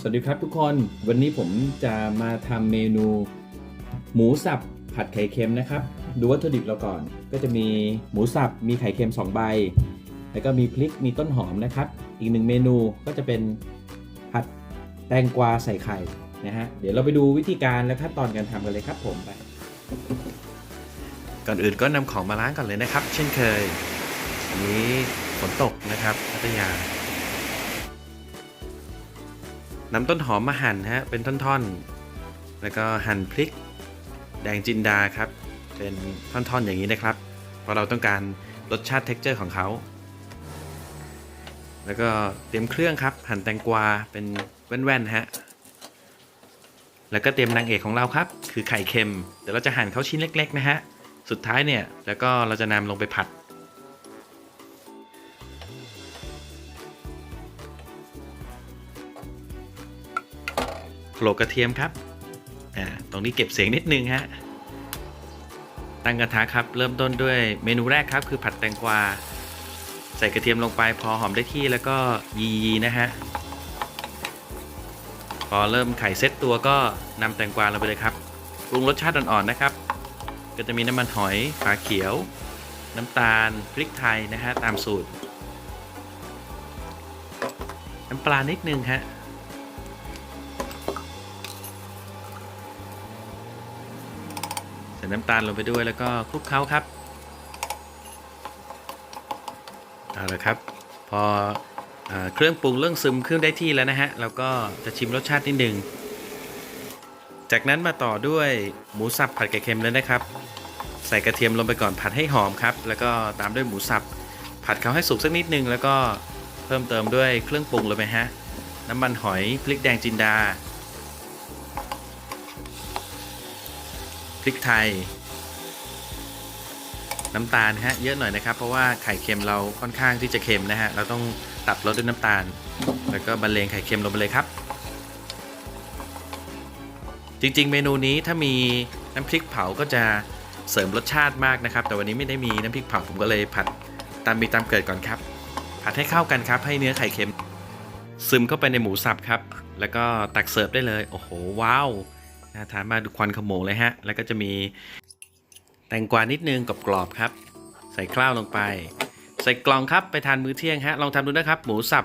สวัสดีครับทุกคนวันนี้ผมจะมาทำเมนู หมูสับผัดไข่เค็มนะครับ ดูวัตถุดิบเราก่อน ก็จะมีหมูสับมีไข่เค็ม2ใบ แล้วก็มีพริกมีต้นหอมนะครับ อีกหนึ่งเมนูก็จะเป็นผัดแตงกวาใส่ไข่นะฮะเดี๋ยวเราไปดูวิธีการและขั้นตอนการทำกันเลยครับผมไป ก่อนอื่นก็นำของมาล้างก่อนเลยนะครับ เช่นเคยอันนี้ฝนตกนะครับพัทยานำต้นหอมมาหั่นฮะเป็นท่อนๆ แล้วก็หั่นพริก แดงจินดาครับ เป็นท่อนๆอย่างนี้นะครับ เพราะเราต้องการรสชาติเท็กเจอร์ของเขา แล้วก็เตรียมเครื่องครับ หั่นแตงกวาเป็นแว่นๆฮะแล้วก็เตรียมนางเอกของเราครับ คือไข่เค็ม เดี๋ยวเราจะหั่นเขาชิ้นเล็ก ๆ นะฮะ สุดท้ายเนี่ย แล้วก็เราจะนำลงไปผัด โขลกกระเทียมครับ อ่า ตรงนี้เก็บเสียงนิดนึงฮะ ตั้งกระทะครับ เริ่มต้นด้วยเมนูแรกครับ คือผัดแตงกวา ใส่กระเทียมลงไปพอหอมได้ที่แล้วก็ยีนะฮะ พอเริ่มไข่เซ็ตตัวก็นำแตงกวาลงไปเลยครับ ปรุงรสชาติอ่อนๆนะครับ ก็จะมีน้ำมันหอยฝาเขียว น้ำตาลพริกไทยนะฮะตามสูตร น้ำปลานิดนึงฮะใส่น้ำตาลลงไปด้วยแล้วก็คลุกเคล้าครับเอาละครับ พอเอเครื่องปรุงเรื่องซึมเครื่องได้ที่แล้วนะฮะเราก็จะชิมรสชาตินิดนึง จากนั้นมาต่อด้วยหมูสับผัดไก่เค็มเลยนะครับ ใส่กระเทียมลงไปก่อนผัดให้หอมครับ แล้วก็ตามด้วยหมูสับ ผัดเขาให้สุกสักนิดนึง แล้วก็เพิ่มเติมด้วยเครื่องปรุงเลยไหมฮะ น้ำมันหอยพริกแดงจินดา พริกไทย น้ำตาลฮะเยอะหน่อยนะครับ เพราะว่าไข่เค็มเราค่อนข้างที่จะเค็มนะฮะ เราต้องตัดรสด้วยน้ำตาล แล้วก็บรรเลงไข่เค็มลงไปเลยครับ จริง ๆ เมนูนี้ถ้ามีน้ำพริกเผาก็จะเสริมรสชาติมากนะครับ แต่วันนี้ไม่ได้มีน้ำพริกเผาผมก็เลยผัดตามมีตามเกิดก่อนครับ ผัดให้เข้ากันครับให้เนื้อไข่เค็ม ซึมเข้าไปในหมูสับครับ แล้วก็ตักเสิร์ฟได้เลย โอ้โหว้าวน่าทานมากดูควันขโมงเลยฮะ แล้วก็จะมีแตงกวานิดนึงกรอบๆครับ ใส่ข้าวลงไป ใส่กล่องครับไปทานมื้อเที่ยงฮะลองทำดูนะครับ หมูสับ